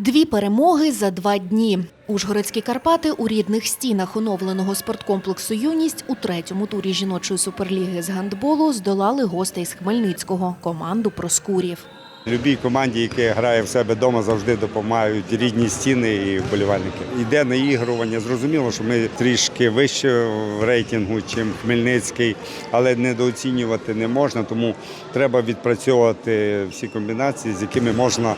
Дві перемоги за два дні. Ужгородські Карпати у рідних стінах оновленого спорткомплексу Юність у третьому турі жіночої суперліги з гандболу здолали гостей з Хмельницького команду Проскурів. Любій команді, яка грає в себе вдома, завжди допомагають рідні стіни і вболівальники. Йде наігрування. Зрозуміло, що ми трішки вище в рейтингу, ніж Хмельницький, але недооцінювати не можна, тому треба відпрацьовувати всі комбінації, з якими можна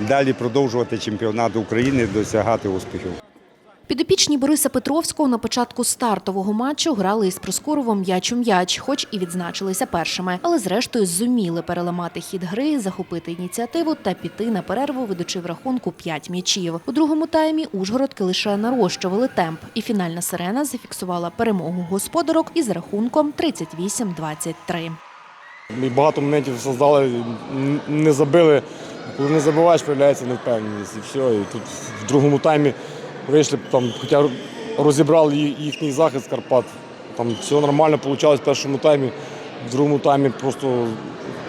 далі продовжувати чемпіонат України, досягати успіхів. Підопічні Бориса Петровського на початку стартового матчу грали із Проскуровом м'яч у м'яч, хоч і відзначилися першими, але зрештою зуміли переламати хід гри, захопити ініціативу та піти на перерву, ведучи в рахунку 5 м'ячів. У другому таймі Ужгородки лише нарощували темп, і фінальна сирена зафіксувала перемогу господарок із рахунком 38-23. Ми багато моментів создали, не забили. Коли не забиваєш, проявляється невпевненість. І все. І тут в другому таймі вийшли, там, хоча розібрали їхній захист Карпат. Там все нормально вийшло в першому таймі. В другому таймі просто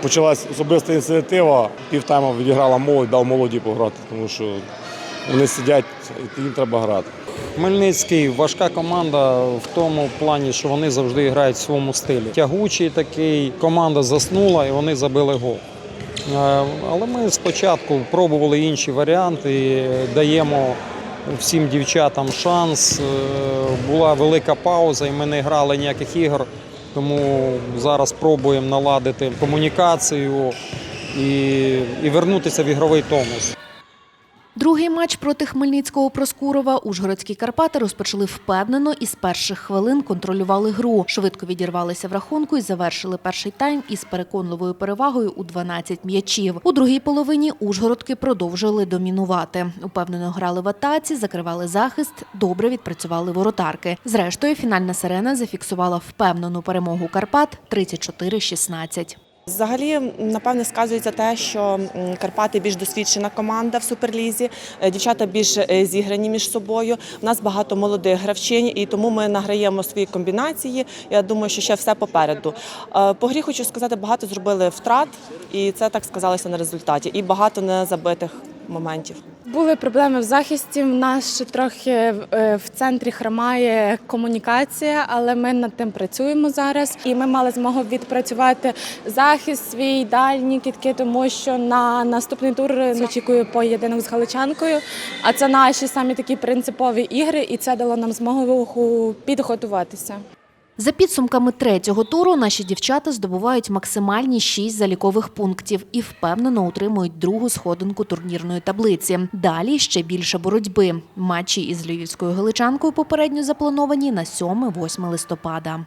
почалась особиста ініціатива. Півтайма відіграла молодь, дав молоді пограти, тому що вони сидять, і їм треба грати. Хмельницький важка команда в тому плані, що вони завжди грають в своєму стилі. Тягучий такий, команда заснула і вони забили гол. Е, Але ми спочатку пробували інші варіанти, даємо всім дівчатам шанс. Е, Була велика пауза, і ми не грали ніяких ігор. Тому зараз пробуємо наладити комунікацію і, і вернутися в ігровий тонус. Другий матч проти Хмельницького Проскурова Ужгородські Карпати розпочали впевнено і з перших хвилин контролювали гру. Швидко відірвалися в рахунку і завершили перший тайм із переконливою перевагою у 12 м'ячів. У другій половині Ужгородки продовжили домінувати. Упевнено грали в атаці, закривали захист, добре відпрацювали воротарки. Зрештою, фінальна сирена зафіксувала впевнену перемогу Карпат 34-16. Взагалі, напевне, сказується те, що Карпати більш досвідчена команда в суперлізі, е, дівчата більш е, зіграні між собою. У нас багато молодих гравчинь, і тому ми награємо свої комбінації. Я думаю, що ще все попереду. Е, По грі хочу сказати, багато зробили втрат, і це так сказалося на результаті. І багато незабитих моментів. Були проблеми в захисті. В нас ще трохи е, в центрі хромає комунікація, але ми над тим працюємо зараз. І ми мали змогу відпрацювати захист свій дальні кітки, тому що на наступний тур очікую поєдинок з Галичанкою. А це наші самі такі принципові ігри, і це дало нам змогу підготуватися. За підсумками третього туру наші дівчата здобувають максимальні шість залікових пунктів і впевнено утримують другу сходинку турнірної таблиці. Далі ще більше боротьби. Матчі із львівською галичанкою попередньо заплановані на 7-8 листопада.